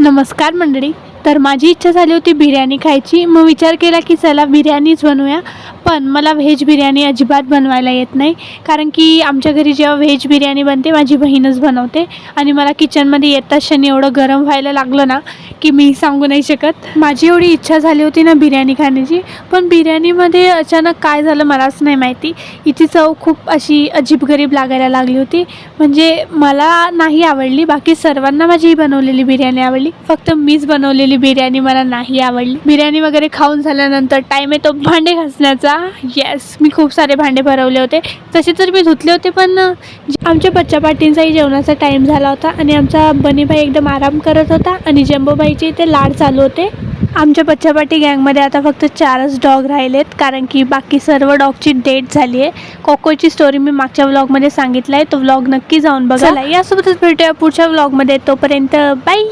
नमस्कार मंडळी. तर माझी इच्छा झाली होती बिर्याणी खायची. मग विचार केला की चला बिर्याणीच बनवूया. पण मला व्हेज बिर्याणी अजिबात बनवायला येत नाही. कारण की आमच्या घरी जेव्हा व्हेज बिर्याणी बनते माझी बहीणच बनवते. आणि मला किचनमध्ये येताच क्षणी एवढं गरम व्हायला लागलं ना की मी सांगू नाही शकत. माझी एवढी इच्छा झाली होती ना बिर्याणी खाण्याची. पण बिर्याणीमध्ये अचानक काय झालं मलाच नाही माहिती. हिची चव खूप अशी अजीब गरीब लागायला लागली होती. म्हणजे मला नाही आवडली. बाकी सर्वांना माझी ही बनवलेली बिर्याणी आवडली. फक्त मीच बनवलेली बिर्याणी मला नाही आवडली. बिर्याणी वगैरे खाऊन झाल्यानंतर टाईम येतो भांडे घासण्याचा. येस मी खूप सारे भांडे भरवले होते. तसे तर मी धुतले होते पण आमच्या बच्चा पाटींचाही जेवणाचा टाईम झाला होता आणि आमचा बनीभाई एकदम आराम करत होता आणि जंबोबाईचे इथे लाड चालू होते. आमच्या बच्चापाटी गँगमध्ये आता फक्त चारच डॉग राहिलेत कारण की बाकी सर्व डॉगची डेट झाली आहे. कोकोची स्टोरी मी मागच्या व्लॉगमध्ये सांगितलं आहे तो व्लॉग नक्की जाऊन बघायला यासोबतच भेटूया पुढच्या व्लॉगमध्ये तोपर्यंत बाय